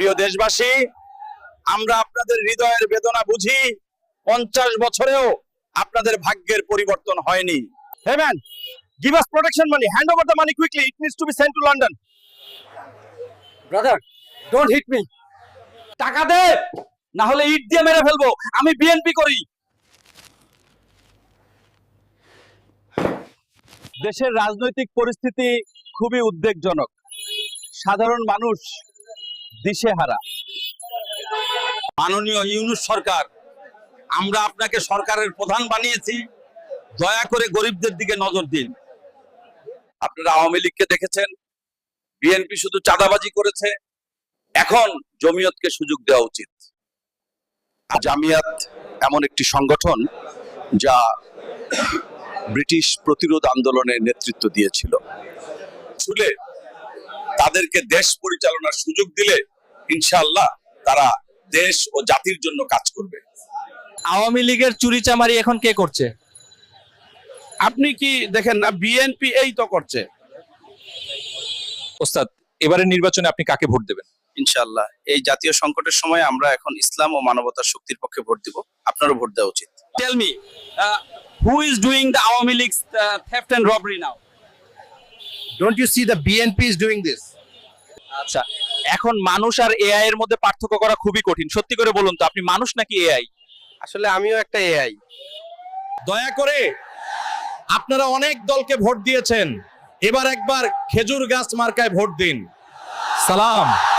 প্রিয় দেশবাসী, আমরা আপনাদের হৃদয়ের বেদনা বুঝি, পঞ্চাশ বছরেও আপনাদের ভাগ্যের পরিবর্তন হয়নি। টাকা দে না হলে ইট দিয়ে মেরে ফেলব, আমি বিএনপি করি। দেশের রাজনৈতিক পরিস্থিতি খুবই উদ্বেগজনক। সাধারণ মানুষ দিশেহারা। মাননীয় ইউনুস সরকার, আমরা আপনাকে সরকারের প্রধান বানিয়েছি। দয়া করে গরিবদের দিকে নজর দিন। আপনারা আওয়ামী লীগকে দেখেছেন, বিএনপি শুধু চাঁদাবাজি করেছে। এখন জমিয়তকে সুযোগ দেওয়া উচিত। জামিয়াত এমন একটি সংগঠন যা ব্রিটিশ প্রতিরোধ আন্দোলনের নেতৃত্ব দিয়েছিল। আসলে তাদেরকে দেশ পরিচালনার সুযোগ দিলে ইনশাআল্লাহ তারা দেশ ও জাতির জন্য কাজ করবে। আওয়ামী লীগের চুরি চামারি এখন কে করছে? আপনি কি দেখেন না বিএনপি এই তো করছে। ওস্তাদ এবারের নির্বাচনে আপনি কাকে ভোট দেবেন? ইনশাআল্লাহ এই জাতীয় সংকটের সময় আমরা এখন ইসলাম ও মানবতার শক্তির পক্ষে ভোট দিব। আপনারও ভোট দেওয়া উচিত। Tell me who is doing the Awami League theft and robbery now Don't you see the BNP is doing this আচ্ছা এখন মানুষ আর এআই এর মধ্যে পার্থক্য করা খুবই কঠিন। সত্যি করে বলুন তো আপনি মানুষ নাকি এআই আসলে আমিও একটা এআই দয়া করে আপনারা অনেক দলকে ভোট দিয়েছেন। এবার একবার খেজুর গাছ মার্কায় ভোট দিন। সালাম।